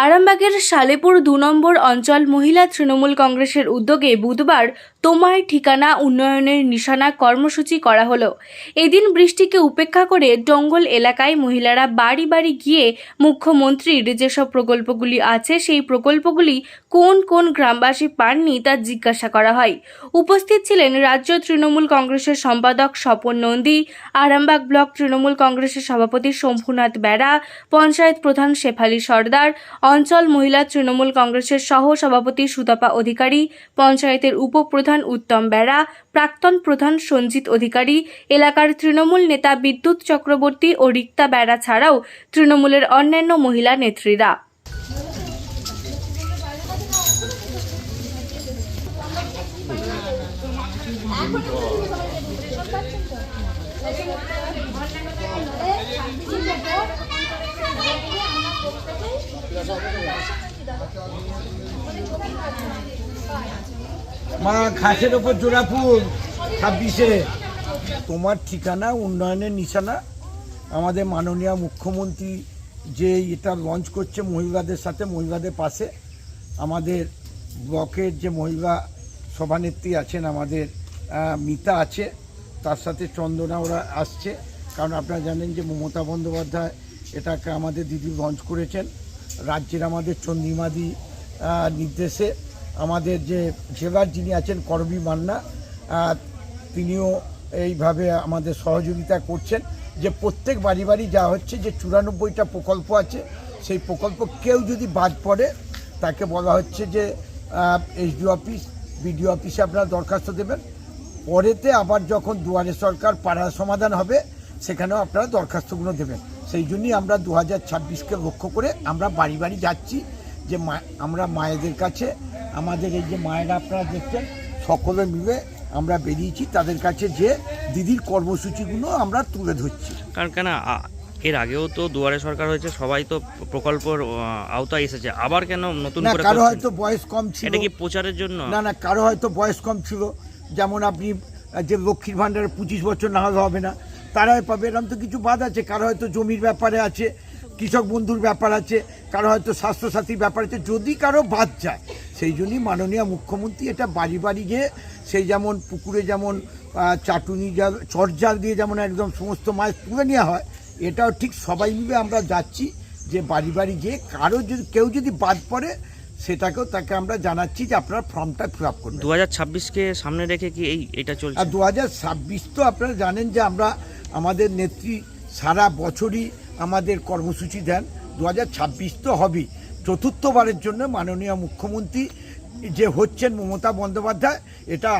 আরামবাগের সালেপুর দু নম্বর অঞ্চল মহিলা তৃণমূল কংগ্রেসের উদ্যোগে বুধবার তোমার ঠিকানা উন্নয়নের নিশানা কর্মসূচি করা হলো। এদিন বৃষ্টিকে উপেক্ষা করে ডঙ্গল এলাকায় মহিলারা বাড়ি বাড়ি গিয়ে মুখ্যমন্ত্রীর যেসব প্রকল্পগুলি আছে, সেই প্রকল্পগুলি কোন কোন গ্রামবাসী পাননি তা জিজ্ঞাসা করা হয়। উপস্থিত ছিলেন রাজ্য তৃণমূল কংগ্রেসের সম্পাদক স্বপন নন্দী, আরামবাগ ব্লক তৃণমূল কংগ্রেসের সভাপতি শম্ভুনাথ বেড়া, পঞ্চায়েত প্রধান শেফালি সর্দার, অঞ্চল মহিলা তৃণমূল কংগ্রেসের সহ সভাপতি সুতপা অধিকারী, পঞ্চায়েতের উপপ্রধান উত্তম বেড়া, প্রাক্তন প্রধান সঞ্জিত অধিকারী, এলাকার তৃণমূল নেতা বিদ্যুৎ চক্রবর্তী ও রিক্তা বেড়া ছাড়াও তৃণমূলের অন্যান্য মহিলা নেত্রীরা। মা ঘাসের ওপর জোড়া ফুল, ছাব্বিশে। তোমার ঠিকানা, উন্নয়নের নিশানা, আমাদের মাননীয় মুখ্যমন্ত্রী যে এটা লঞ্চ করছে মহিলাদের সাথে, মহিলাদের পাশে। আমাদের ব্লকের যে মহিলা সভানেত্রী আছেন, আমাদের মিতা আছে। তার সাথে চন্দনা ওরা আসছে। কারণ আপনারা জানেন যে মমতা বন্দ্যোপাধ্যায় এটাকে আমাদের দিদি লঞ্চ করেছেন। রাজ্যের আমাদের চন্দ্রিমাদি নির্দেশে। আমাদের যে জেলার যিনি আছেন করবি মান্না তিনিও এইভাবে আমাদের সহযোগিতা করছেন যে প্রত্যেক বাড়ি বাড়ি যা হচ্ছে যে চুরানব্বইটা প্রকল্প আছে, সেই প্রকল্প কেউ যদি বাদ পড়ে, তাকে বলা হচ্ছে যে এসডি অফিস, বিডিও অফিসে আপনারা দরখাস্ত দেবেন। পরেতে আবার যখন দুয়ারে সরকার পাড়ার সমাধান হবে, সেখানেও আপনারা দরখাস্তগুলো দেবেন। সেই জন্যই আমরা দু হাজার লক্ষ্য করে আমরা বাড়ি বাড়ি যাচ্ছি। যে আমরা মায়েদের কাছে আমাদের এই যে মায়েরা আপনারা দেখছেন সকলে মিলে আমরা বেরিয়েছি তাদের কাছে যে দিদির কর্মসূচিগুলো আমরা তুলে ধরছি। কারণ কেন এর আগেও তো দুয়ারে সরকার হয়েছে সবাই তো প্রকল্পর আওতায় এসেছে। আবার কেন নতুন করে কারও হয়তো বয়স কম ছিল। এটা কি প্রচারের জন্য? না না কারও হয়তো বয়স কম ছিল। যেমন আপনি যে লক্ষ্মীর ভাণ্ডারে পঁচিশ বছর না হলে হবে না তারাই পাবে এরকম তো কিছু বাদ আছে। কারও হয়তো জমির ব্যাপারে আছে কৃষক বন্ধুর ব্যাপার আছে কারও হয়তো স্বাস্থ্যসাথীর ব্যাপার আছে যদি কারও বাদ যায় সেই জন্যই মাননীয় মুখ্যমন্ত্রী এটা বাড়ি বাড়ি গিয়ে সেই যেমন পুকুরে যেমন চাটুনি জাল চটজাল দিয়ে যেমন একদম সমস্ত মাছ তুলে নেওয়া হয় এটাও ঠিক সবাই মিলে আমরা যাচ্ছি যে বাড়ি বাড়ি গিয়ে কারও যদি কেউ যদি বাদ পড়ে সেটাকেও তাকে আমরা জানাচ্ছি যে আপনারা ফর্মটা ফিল আপ করুন দু হাজার ছাব্বিশকে সামনে রেখে কি এই এটা চলছে? আর দু হাজার ছাব্বিশ তো আপনারা জানেন যে আমরা আমাদের নেত্রী সারা বছরই আমাদের কর্মসূচি দেন। দু হাজার ছাব্বিশ তো হবেই। চতুর্থবারের জন্য মাননীয় মুখ্যমন্ত্রী যে হচ্ছেন মমতা বন্দ্যোপাধ্যায় এটা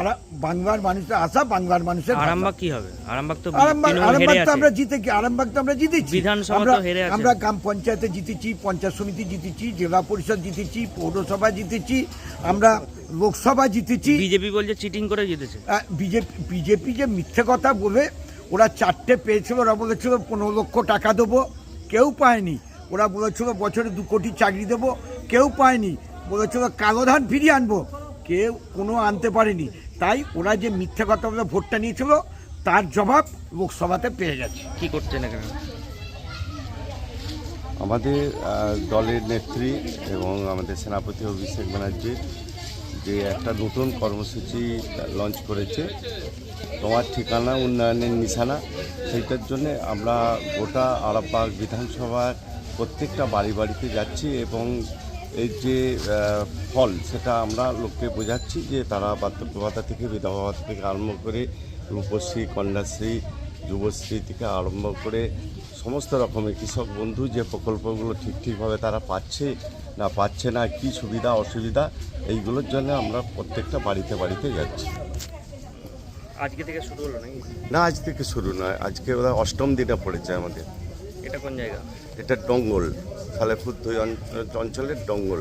বাংলার মানুষের আশা বাংলার মানুষের আরামবাগ কি হবে? আরামবাগ তো আরামবাগ আরামবাগ তো আমরা জিতে কি আরামবাগ তো আমরা জিতেছি। আমরা। আমরা গ্রাম পঞ্চায়েতে জিতেছি পঞ্চায়েত সমিতি জিতেছি জেলা পরিষদ জিতেছি পৌরসভা জিতেছি আমরা লোকসভা জিতেছি। বিজেপি বলছে চিটিং করে জিতেছে। বিজেপি বিজেপি যে মিথ্যে কথা বলে ওরা চারটে পেয়েছিল ওরা বলেছিল পনেরো লক্ষ টাকা দেবো। কেউ পায়নি। ওরা বলেছিল বছরে দু কোটি চাকরি দেবো। কেউ পায়নি। বলেছিল কালো ধান ফিরিয়ে আনব। কেউ কোনো আনতে পারেনি। তাই ওরা যে মিথ্যে কথা বলে ভোটটা নিয়েছিল তার জবাব লোকসভাতে পেয়ে গেছে। কি করছেন এখানে? আমাদের দলের নেত্রী এবং আমাদের সেনাপতি অভিষেক ব্যানার্জি যে একটা নতুন কর্মসূচি লঞ্চ করেছে। তোমার ঠিকানা, উন্নয়নের নিশানা, সেইটার জন্য আমরা গোটা আরামবাগ বিধানসভার প্রত্যেকটা বাড়ি বাড়িতে যাচ্ছি এবং এর যে ফল, সেটা আমরা লোককে বোঝাচ্ছি যে তারা বার্ধক্য ভাতা থেকে, বিধবা ভাতা থেকে আরম্ভ করে রূপশ্রী, কন্যাশ্রী যুবশ্রী থেকে আরম্ভ করে সমস্ত রকমের কৃষক বন্ধু যে প্রকল্পগুলো ঠিক ঠিকভাবে তারা পাচ্ছে না পাচ্ছে না কি সুবিধা অসুবিধা এইগুলোর জন্য আমরা প্রত্যেকটা বাড়িতে বাড়িতে যাচ্ছি। আজকে থেকে শুরু হলো নাকি? না আজ থেকে শুরু নয়। আজকে ওরা অষ্টম দিনে পড়েছে আমাদের। এটা কোন জায়গা? এটা ডঙ্গল সালেপুর দুই অঞ্চলের ডঙ্গল।